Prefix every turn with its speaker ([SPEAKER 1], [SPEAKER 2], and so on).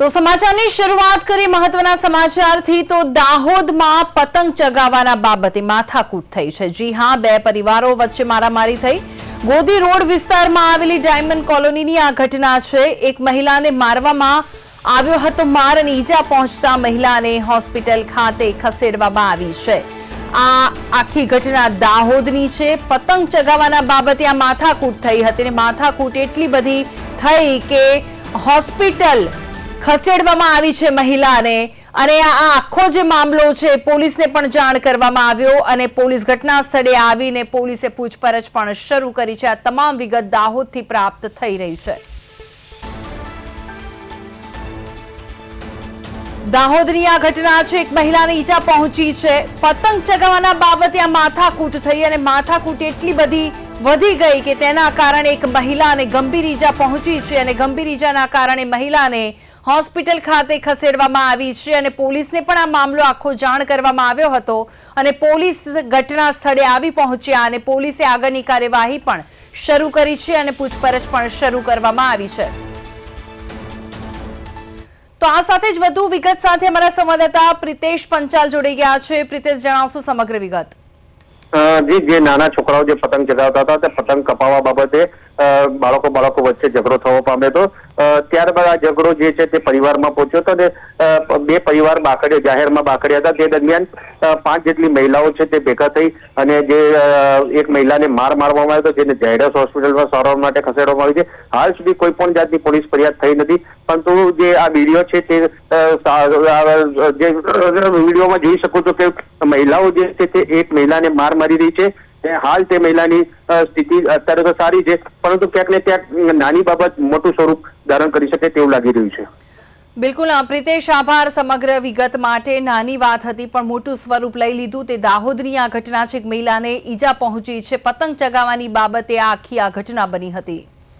[SPEAKER 1] તો સમાચારની શરૂઆત કરી મહત્વના સમાચારથી. તો દાહોદમાં પતંગ ચગાવવાના બાબતે માથાકૂટ થઈ છે. જી હા, બે પરિવારો વચ્ચે મારામારી થઈ. ગોદી રોડ વિસ્તારમાં આવેલી ડાયમંડ કોલોનીની આ ઘટના છે. એક મહિલાને મારવામાં આવ્યો હતો માર અને ઈજા પહોંચતા મહિલાને હોસ્પિટલ ખાતે ખસેડવામાં આવી છે. આ આખી ઘટના દાહોદની છે. પતંગ ચગાવવાના બાબતે આ માથાકૂટ થઈ હતી અને માથાકૂટ એટલી બધી થઈ કે હોસ્પિટલ ખસેડવામાં આવી છે મહિલાને. અને આ આખો જે મામલો છે, પોલીસને પણ જાણ કરવામાં આવ્યો અને પોલીસ ઘટના સ્થળે આવીને પોલીસે પૂછપરછ પણ શરૂ કરી છે. આ તમામ વિગત દાહોદથી પ્રાપ્ત થઈ રહી છે. દાહોદની આ ઘટના છે, એક મહિલાને ઈજા પહોંચી છે. પતંગ ચગાવવાના બાબતે આ માથાકૂટ થઈ અને માથાકૂટ એટલી બધી વધી ગઈ કે તેના કારણે એક મહિલાને ગંભીર ઈજા પહોંચી છે અને ગંભીર ઈજાના કારણે મહિલાને હોસ્પિટલ ખાતે ખસેડવામાં આવી છે અને પોલીસને પણ આ મામલો આખો જાણ કરવામાં આવ્યો હતો અને પોલીસ ઘટના સ્થળે આવી પહોંચ્યા અને પોલીસે આગળની કાર્યવાહી પણ શરૂ કરી છે અને પૂછપરછ પણ શરૂ કરવામાં આવી છે. તો આ સાથે જ વધુ વિગત સાથે અમારા સંવાદદાતા પ્રિતેશ પંચાલ જોડી ગયા છે. પ્રિતેશ, જણાવશો સમગ્ર વિગત.
[SPEAKER 2] જી, જે નાના છોકરાઓ જે પતંગ ચગાવતા હતા, તે પતંગ કપાવવા બાબતે બાળકો બાળકો વચ્ચે ઝઘડો થવો પામ્યો હતો. ત્યારબાદ આ ઝઘડો જે છે તે પરિવારમાં પહોંચ્યો હતો અને બે પરિવાર બાકડે જાહેરમાં બાકડ્યા હતા. તે દરમિયાન પાંચ જેટલી મહિલાઓ છે તે ભેગા થઈ અને જે એક મહિલાને માર મારવામાં આવ્યો હતો, જેને ઝાયડસ હોસ્પિટલમાં સારવાર માટે ખસેડવામાં આવી છે. હાલ સુધી કોઈ પણ જાતની પોલીસ ફરિયાદ થઈ નથી, પરંતુ જે આ વીડિયો છે તે જે વિડીયોમાં જોઈ શકો છો કે મહિલાઓ જે છે તે એક મહિલાને માર મારી રહી છે. હાલ તે મહિલાની સ્થિતિ અત્યારે તો સારી છે. પરંતુ ક્યાંક ને ક્યાંક નાની બાબત મોટું સ્વરૂપ ધારણ કરી શકે તેવું લાગી રહ્યું છે.
[SPEAKER 1] બિલકુલ પ્રિતેશ, આભાર. સમગ્ર વિગત માટે નાની વાત હતી, પણ મોટું સ્વરૂપ લઈ લીધું. તે દાહોદની આ ઘટના છે. એક મહિલાને ઈજા પહોંચી છે. પતંગ ચગાવવાની બાબતે આખી આ ઘટના બની હતી.